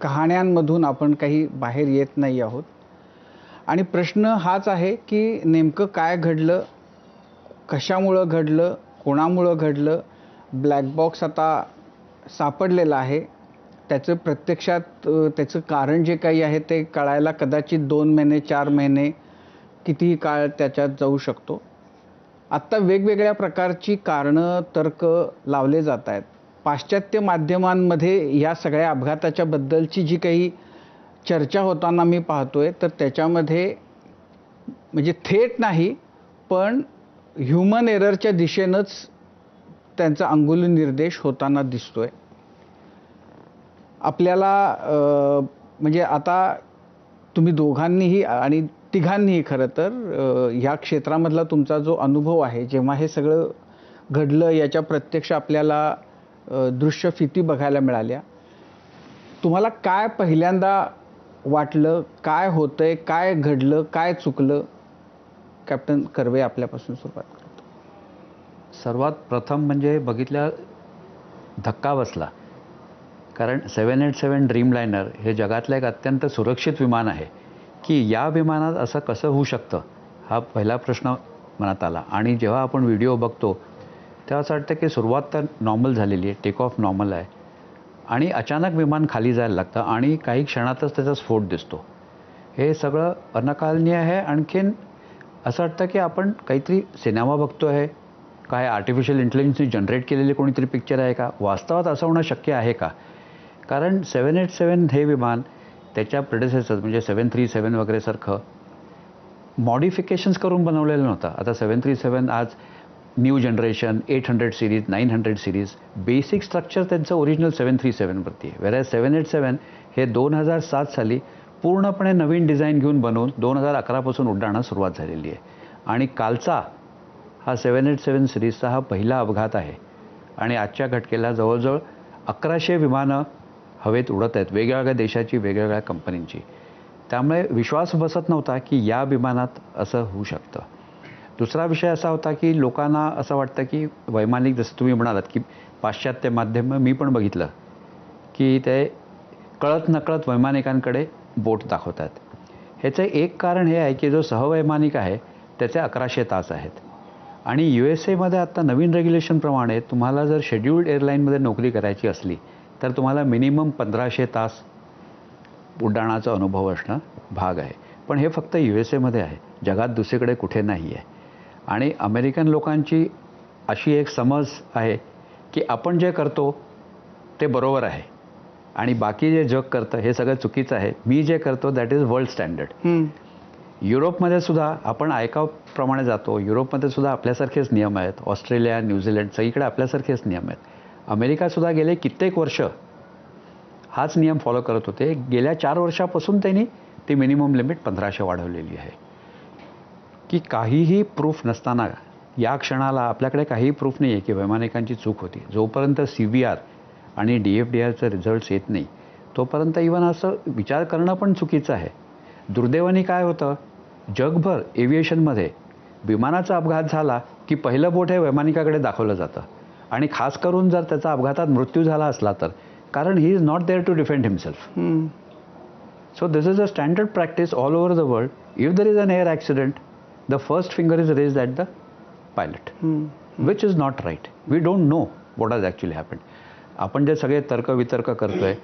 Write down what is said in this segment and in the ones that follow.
कहाण्यांमधून आपण काही बाहेर येत नाही आहोत. आणि प्रश्न हाच आहे की नेमकं काय घडलं कशामुळं घडलं कोणामुळं घडलं ब्लॅक बॉक्स आता सापडलेला आहे. त्याचं प्रत्यक्षात त्याचं कारण जे काही आहे ते कळायला कदाचित दोन महिने चार महिने कितीही काळ त्याच्यात जाऊ शकतो. आत्ता वेगवेगळ्या प्रकारची कारणं तर्क लावले जात आहेत. पाश्चात्य माध्यमांमध्ये या सगळ्या अपघाताच्या बद्दलची जी काही चर्चा होताना मी पाहतो आहे तर त्याच्यामध्ये म्हणजे थेट नाही पण ह्युमन एररच्या दिशेनंच त्यांचा अंगुली निर्देश होताना दिसतो आहे आपल्याला म्हणजे आता तुम्ही दोघांनीही आणि तिघांनीही खरं तर ह्या क्षेत्रामधला तुमचा जो अनुभव आहे जेव्हा हे सगळं घडलं याच्या प्रत्यक्ष आपल्याला दृश्यफिती बघायला मिळाल्या. तुम्हाला काय पहिल्यांदा वाटलं? काय होतंय? काय घडलं? काय चुकलं? कॅप्टन कर्वे आपल्यापासून सुरुवात करतो. सर्वात प्रथम म्हणजे बघितल्या धक्का बसला. कारण सेवन एट सेवन ड्रीमलायनर हे जगातलं एक अत्यंत सुरक्षित विमान आहे. की या विमानात असं कसं होऊ शकतं? हा पहिला प्रश्न मनात आला. आणि जेव्हा आपण व्हिडिओ बघतो तेव्हा असं वाटतं की सुरुवात तर नॉर्मल झालेली आहे टेक ऑफ नॉर्मल आहे. आणि अचानक विमान खाली जायला लागतं आणि काही क्षणातच त्याचा स्फोट दिसतो. हे सगळं अनकालनीय आहे. आणखीन असं वाटतं की आपण काहीतरी सिनेमा बघतो आहे. काय आर्टिफिशियल इंटेलिजन्सने जनरेट केलेले कोणीतरी पिक्चर आहे का? वास्तवात असं होणं शक्य आहे का? कारण सेवन एट सेवन हे विमान त्याच्या प्रेडेसेसर म्हणजे सेवन थ्री सेवन वगैरेसारखं मॉडिफिकेशन्स करून बनवलेलं नव्हतं. आता सेवन थ्री सेवन आज new generation eight hundred series nine hundred series basic structure त्यांचं ओरिजिनल सेवन थ्री सेवनवरती आहे. वेर सेवन एट सेवन हे दोन हजार सात साली पूर्णपणे नवीन डिझाईन घेऊन बनवून दोन हजार अकरापासून उड्डाणं सुरुवात झालेली आहे. आणि कालचा हा सेवन एट सेवन सिरीजचा हा पहिला अपघात आहे. आणि आजच्या घटकेला जवळजवळ अकराशे विमानं हवेत उडत आहेत वेगवेगळ्या देशाची वेगवेगळ्या कंपनींची. त्यामुळे विश्वास बसत नव्हता की या विमानात असं होऊ शकतं. दुसरा विषय असा होता की लोकांना असं वाटतं की वैमानिक जसं तुम्ही म्हणालात की पाश्चात्य माध्यम मी पण बघितलं की ते कळत नकळत वैमानिकांकडे बोट दाखवतात. ह्याचं एक कारण हे आहे की जो सहवैमानिक आहे त्याचे अकराशे तास आहेत. आणि यू एस एमध्ये आत्ता नवीन रेग्युलेशनप्रमाणे तुम्हाला जर शेड्यूल्ड एअरलाईनमध्ये नोकरी करायची असली तर तुम्हाला मिनिमम पंधराशे तास उड्डाणाचा अनुभव असणं भाग आहे. पण हे फक्त यू एस एमध्ये आहे. जगात दुसरीकडे कुठे नाही आहे आणि अमेरिकन लोकांची अशी एक समज आहे की आपण जे करतो ते बरोबर आहे. आणि बाकी जे जग करतं हे सगळं चुकीचं आहे. मी जे करतो दॅट इज वर्ल्ड स्टँडर्ड. युरोपमध्ये सुद्धा आपण ऐकावप्रमाणे जातो. युरोपमध्ये सुद्धा आपल्यासारखेच नियम आहेत. ऑस्ट्रेलिया न्यूझीलंड सगळीकडे आपल्यासारखेच नियम आहेत. अमेरिकासुद्धा गेले कित्येक वर्ष हाच नियम फॉलो करत होते. गेल्या चार वर्षापासून त्यांनी ती मिनिमम लिमिट पंधराशे वाढवलेली आहे. की काहीही प्रूफ नसताना या क्षणाला आपल्याकडे काहीही प्रूफ नाही आहे की वैमानिकांची चूक होती. जोपर्यंत सी बी आर आणि डी एफ डी आरचं रिझल्ट्स येत नाही तोपर्यंत इवन असं विचार करणं पण चुकीचं आहे. दुर्दैवाने काय होतं? जगभर एव्हिएशनमध्ये विमानाचा अपघात झाला की पहिलं बोट हे वैमानिकाकडे दाखवलं जातं. आणि खास करून जर त्याचा अपघातात मृत्यू झाला असला तर कारण he is not there to defend himself. So this is a standard practice all over the world. If there is an air accident, the first finger is raised at the pilot, हम्म. which is not right. We don't know what has actually happened. आपण जे सगळे तर्क वितर्क करतोय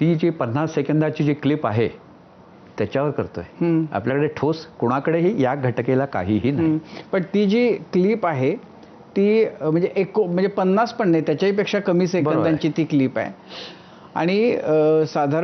ती जी पन्नास सेकंदाची जी क्लिप आहे त्याच्यावर करतोय हम्म. आपल्याकडे ठोस कुणाकडेही या घटकेला काहीही नाही. पण ती जी क्लिप आहे ती म्हणजे एको म्हणजे पन्नास पण नाही त्याच्याही पेक्षा कमी सेकंदांची ती क्लिप आहे आणि साधारण